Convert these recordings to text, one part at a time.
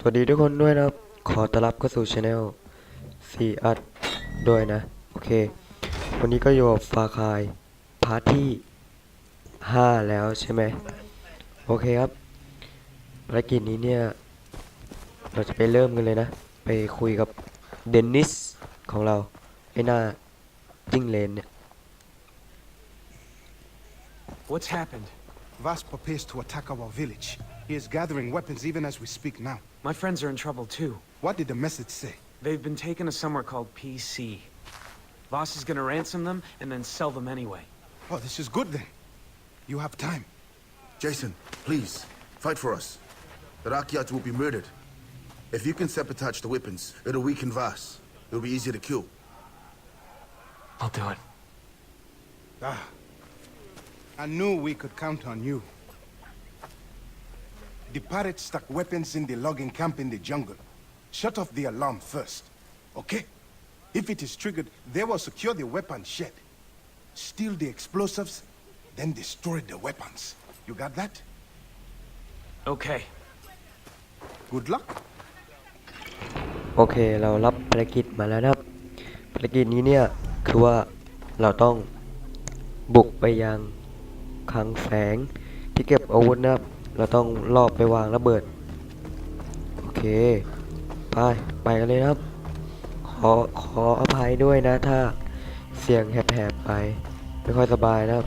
สวัสดีทุกคนด้วยนะครับ ขอต้อนรับเข้าสู่ช anel ซีอัดด้วยนะ โอเค วันนี้ก็อยู่กับฟาคายพาร์ทที่ 5 แล้วใช่ไหม โอเคครับภารกิจนี้เนี่ย เราจะไปเริ่มกันเลยนะ ไปคุยกับเดนนิสของเรา ไอ้หน้าจิ้งเลนเนี่ย What's happened? Vas prepares to attack our village. He is gathering weapons even as we speak now. My friends are in trouble too. What did the message say? They've been taken to somewhere called PC. Voss is gonna ransom them and then sell them anyway. Oh, this is good then. You have time. Jason, please, fight for us. The Rakyat will be murdered. If you can sabotage the weapons, it'll weaken Voss. It'll be easier to kill. I'll do it. Ah. I knew we could count on you. The pirates stuck weapons in the logging camp in the jungle. Shut off the alarm first, okay? If it is triggered, they will secure the weapon shed. Steal the explosives, then destroy the weapons. You got that? Okay. Good luck. โอเค เรารับภารกิจมาแล้วนะครับ ภารกิจนี้เนี่ย คือว่าเราต้องบุกไปยังคลังแสงที่เก็บอาวุธนะครับ เราต้องลอบไปวางระเบิด โอเค ไป ไปกันเลยครับ ขอ ขออภัยด้วยนะ ถ้าเสียงแหบๆไป ไม่ค่อยสบายนะครับ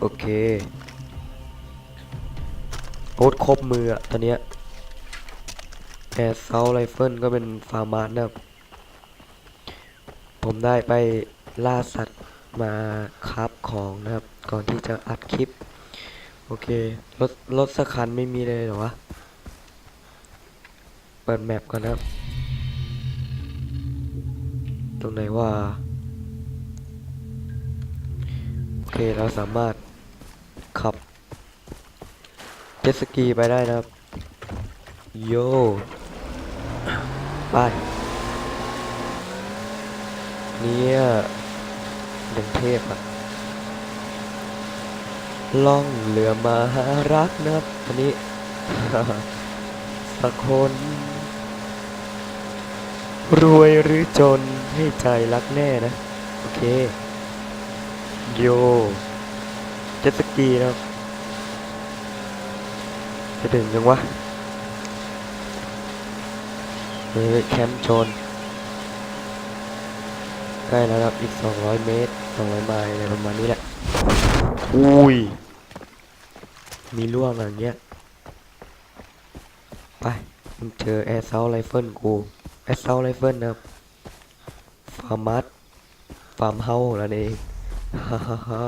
โอเคอาวุธครบมืออะตอนเนี้ยแอร์เซาไรเฟิลก็เป็นฟาร์มาร์นะครับ ผมได้ไปล่าสัตว์มาคราบของนะครับ ก่อนที่จะอัดคลิป โอเค รถ รถสักคันไม่มีเลยเหรอวะ เปิดแมปก่อนนะครับตรงไหนว่า โอเค เราสามารถขับ เจ็ตสกีไปได้นะครับ โยไป เนี่ยหนึ่งเทพอะ ล่องเรือมาหารักนะครับอันนี้ สักคน รวยหรือจนให้ใจรักแน่นะ โอเค โย เจ็ตสกีนะครับ จะถึงยังวะเฮ้ยแคมป์โจนใกล้แล้วครับ อีก 200 เมตร 200 ไมล์อะไรประมาณนี้แหละ อุ้ย มีล่วงอย่างเงี้ย ไปมึงเจอแอร์เซาไรเฟิลกูแอร์เซาไรเฟิลนะครับฟาร์มัสฟาร์มเฮาส์นั่นเองฮ่าฮ่าฮ่า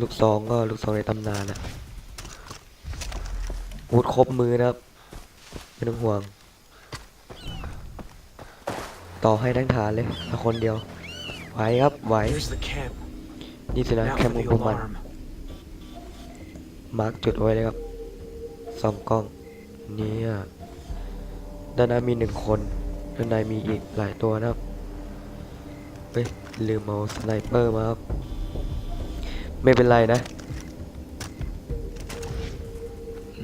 ลูกซองก็ลูกซองในตำนานอะอาวุธครบมือนะครับไม่ต้องห่วง ต่อให้ทั้งฐานเลยถ้าคนเดียว ไหวครับ ไหว Here's the camp. นี่สินะ Now แคม for ป์ข the องพวกมัน alarm. มาร์กจุดไว้เลยครับสองกล้องเนี่ยด้านหน้ามีหนึ่งคนด้านในมีอีกหลายตัวนะครับเฮ้ยลืมเอาสไนเปอร์มาครับไม่เป็นไรนะ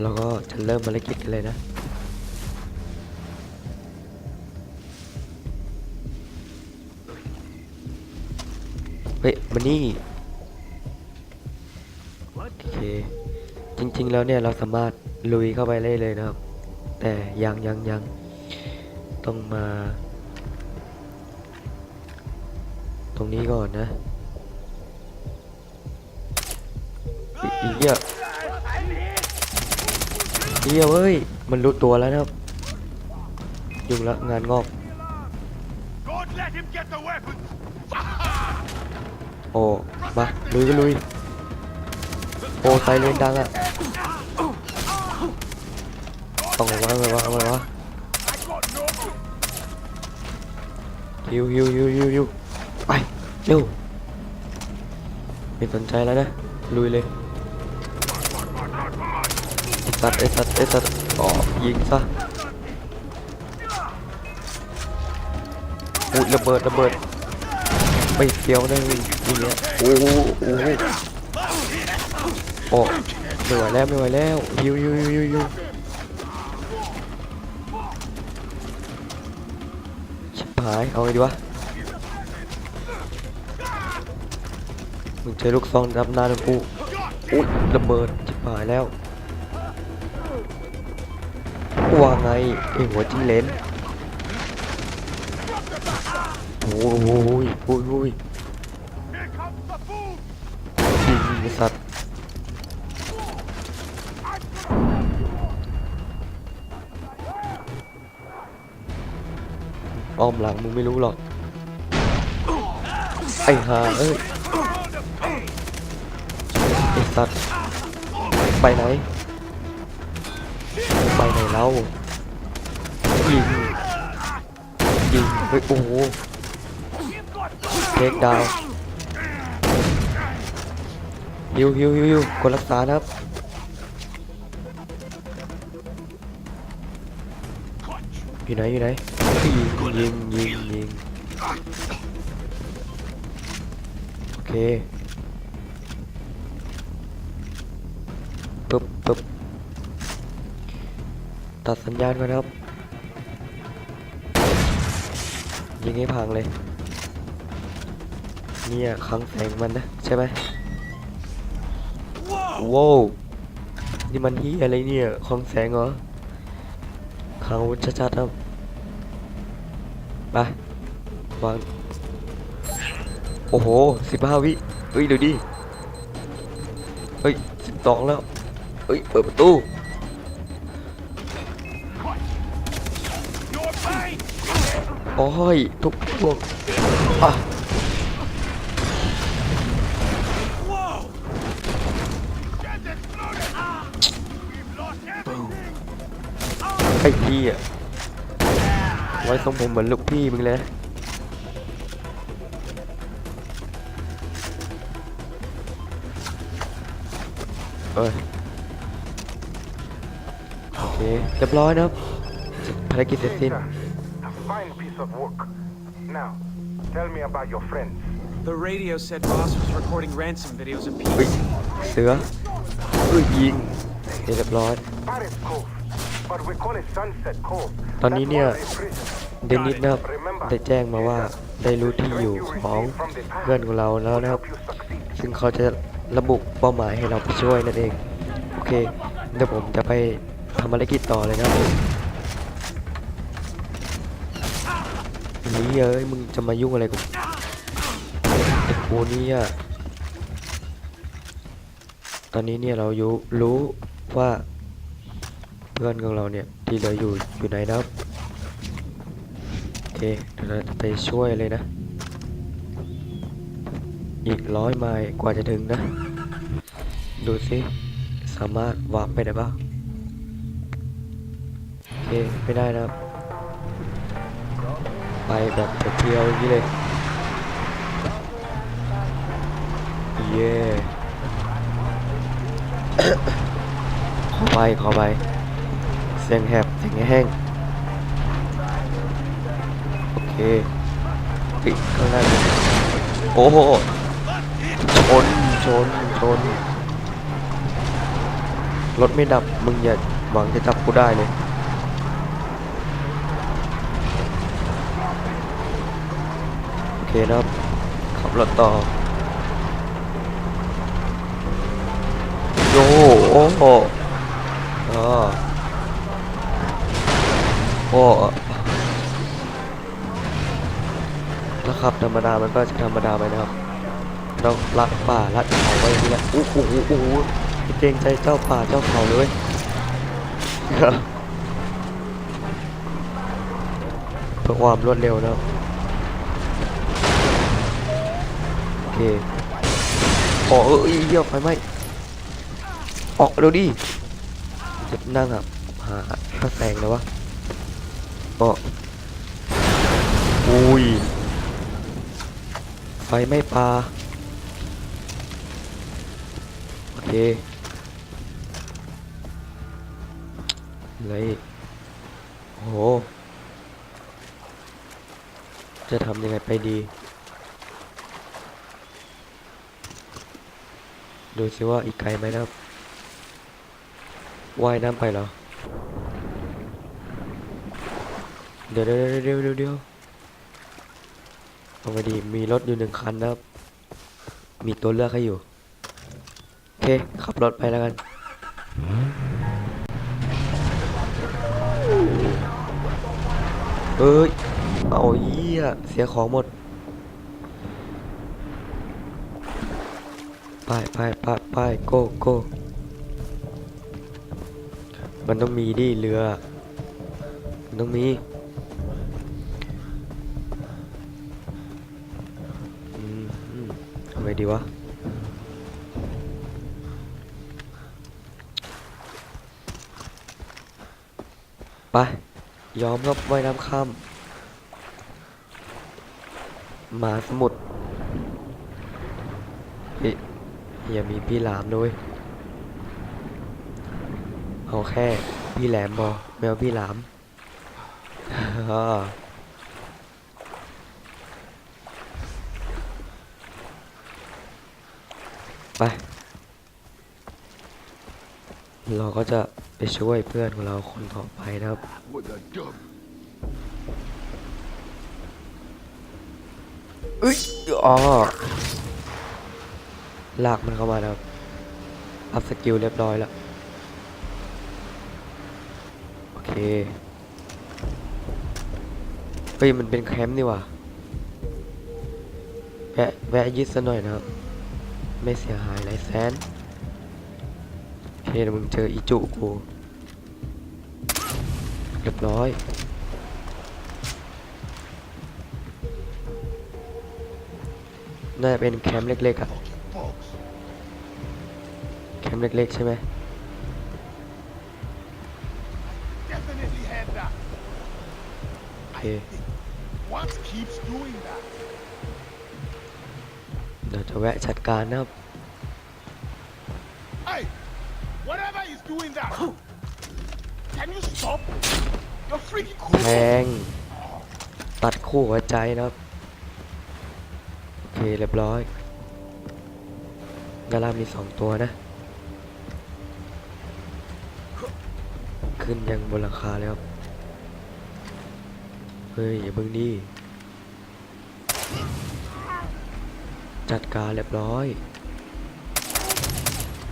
แล้วก็จะเริ่มภารกิจกันเลยนะ เฮ้ยมานี่ โอเค จ ริง ๆ แล้วเนี่ยเราสามารถลุยเข้าไปได้เลยนะครับ แต่ยังยังยังต้องมา ตรงนี้ก่อนนะอีอีเหี้ยเหี้ยเว้ย มันรู้ตัวแล้วนะครับ ยุ่งละงานงอก God let him get the weapons! โอ้ มา ลุยก็ลุยโอ้ไซเรนดังอะต้องระวังระวะวัง I got no ฮิวฮิวฮิวฮิวฮิวไปเร็วไม่สนใจแล้วนะลุยเลยไอสัตว์ไอสัตว์ไอสัตว์อ๋อยิงซะอุ้ยระเบิดระเบิดไม่เกี่ยวนะยิงยิงเนี่ยโอ้โห อ้โหโอ้ไม่ไหวแล้วไม่ไหวแล้วยิวยิวยิวยิวชิบหายเอาไงดีวะมึงเจอลูกซองรับหน้าของกูอุ๊ยระเบิดชิบหายแล้วว่าไงไอหัวจิ้งเลนโอ้โหโอ้ยโอ้ย อ้อมหลังมึงไม่รู้หรอกไอ้ห่าเอ้ยไอ้สัตว์ไปไหนไปไหนแล้วยิงยิงเฮ้ยโอ้โหเทคดาวฮิวฮิวฮิวฮิวกดรักษานะครับ อยู่ไหนอยู่ไหนยิงยิงยิงยิงโอเคปึ๊บปึ๊บตัดสัญญาณก่อนนะครับ ยิงให้พังเลย เนี่ยคลังแสงมันนะใช่ไหมว้าวนี่มันที่อะไรเนี่ยคลังแสงเหรอ คลังอาวุธชัดๆครับไปวางโอ้โหสิบห้าวิเฮ้ยเดี๋ยวดิเฮ้ยสิบสองแล้วเฮ้ยเปิดประตูโอ้ยทุกพวกอะ ไอ้พี่อะไว้ทรงผมเหมือนลูกพี่มึงเลยนะเอ้ยโอเคเรียบร้อยนะครับภารกิจเสร็จสิ้น A fine piece of work. Now, tell me about your friends. The radio said Boss was recording ransom videos of เฮ้ย people. เสือเฮ้ยยิงเรียบร้อย Paris Cove. But we call it Sunset Cove. ตอนนี้ That's เนี่ย one of the prisons. เดนิสนะครับได้แจ้งมาว่าได้รู้ที่อยู่ของเพื่อนของเราแล้วนะครับ You succeed. ซึ่งเขาจะระบุเป้าหมายให้เราไปช่วยนั่นเอง โอเค เดี๋ยวผมจะไปทำภารกิจต่อเลยนะครับนี่เอ้ยมึงจะมายุ่งอะไรกับไอ้กูเนี่ยตอนนี้เนี่ยเราอยู่รู้ว่า เพื่อนของเราเนี่ยที่เหลืออยู่อยู่ไหนนะครับโอเคเดี๋ยวเราจะไปช่วยเลยนะ อีกร้อยไมล์กว่าจะถึงนะ ดูสิสามารถวาร์ปไปได้ปะโอเคไม่ได้นะครับ ไปแบบเพียวๆอย่างนี้เลยเย่ขอไปขอไป เสียงแหบเสียงแห้งโอเคปิดข้างหน้าโอ้โหชนชนชนรถไม่ดับมึงอย่าหวังจะจับกูได้เลยโอเคนะครับขับรถต่อโยโอ้โหอ๋อ โอ้แล้วขับธรรมดามันก็จะธรรมดาไปนะครับเราลักป่าลัดเขาไว้ที่ละอู้หูอู้หูเกรงใจเจ้าป่าเจ้าเขาเลยเว้ยเพื่อความรวดเร็วนะครับโอเคโอ้เอ้ยเหี้ยไฟไหมออกเร็วดิจะนั่งอะหาพระแสงแล้ววะ โอ้อุ้ย ไฟไม้ปลา โอเคอะไรโอ้โหจะทำยังไงไปดี ดูสิว่าอีกไกลไหมนะครับ ว่ายน้ำไปเหรอ เดี๋ยวเดี๋ยวเดี๋ยวเดี๋ยวเดี๋ยวเอาไปดีมีรถอยู่หนึ่งคันนะครับ มีตัวเลือกให้อยู่ โอเค ขับรถไปแล้วกัน เอ้ย เอาเยี่ยเสียของหมด ไปไปไปไปโก้โก้มันต้องมีดิเรือ มันต้องมี ดีวะ ไป ยอมรับว่ายน้ำข้ามหมาสมุทรเฮ้ยอย่ามีพี่หลามด้วยเอาแค่พี่แหลมบอไม่เอาพี่หลาม อ่า ไป เราก็จะไปช่วยเพื่อนของเราคนต่อไปนะครับเอ้ยอ๋อลากมันเข้ามานะครับ อัพสกิลเรียบร้อยแล้ว โอเค เฮ้ย มันเป็นแคมป์นี่หว่าแวะแวะยึดซะหน่อยนะครับ ไม่เสียหายไรแสนโอเคเดี๋ยวมึงเจออีจุกูเรียบร้อยน่าจะเป็นแคมป์เล็กๆอะแคมป์เล็กๆใช่ไหม Definitely had that. โอเค เดี๋ยวจะแวะจัดการนะครับ Hey, whatever is doing that, can you stop? You're freaking แท cool. ง ตัดคู่หัวใจนะครับ โอเค เรียบร้อยดารามีสองตัวนะ ขึ้นยังบนหลังคาแล้วครับ เฮ้ย อย่าเพิ่งดี จัดการเรียบร้อย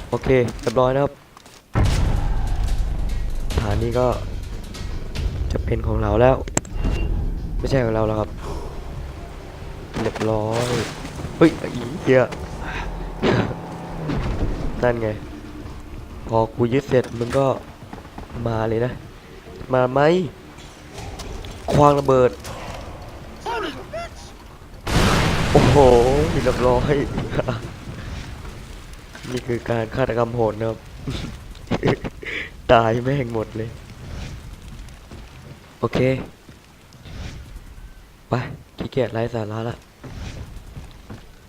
โอเคเรียบร้อยนะครับฐานนี้ก็จะเป็นของเราแล้ว ไม่ใช่ของเราแล้วครับ เรียบร้อยเฮ้ยไอ้เหี้ยนั่นไง พอกูยึดเสร็จมึงก็มาเลยนะ มาไหมควางระเบิด โอ้โห เรียบร้อย นี่คือการฆาตกรรมโหดนะครับ ตายแม่งหมดเลย โอเค ไปขี้เกียจไร้สาระละ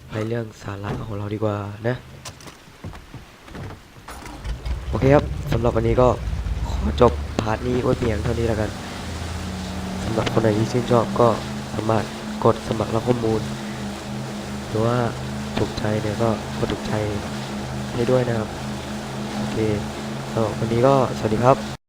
ไปเรื่องสาระของเราดีกว่านะ โอเคครับสำหรับวันนี้ก็ขอจบพาร์ทนี้ไว้เพียงเท่านี้แล้วกันสำหรับคนไหนที่ชื่นชอบก็สามารถกดสมัครรับข้อมูล รือว่าถูกใจเนี่ยก็กดถูกใจให้ด้วยนะครับ โอเคสำหรับวันนี้ก็สวัสดีครับ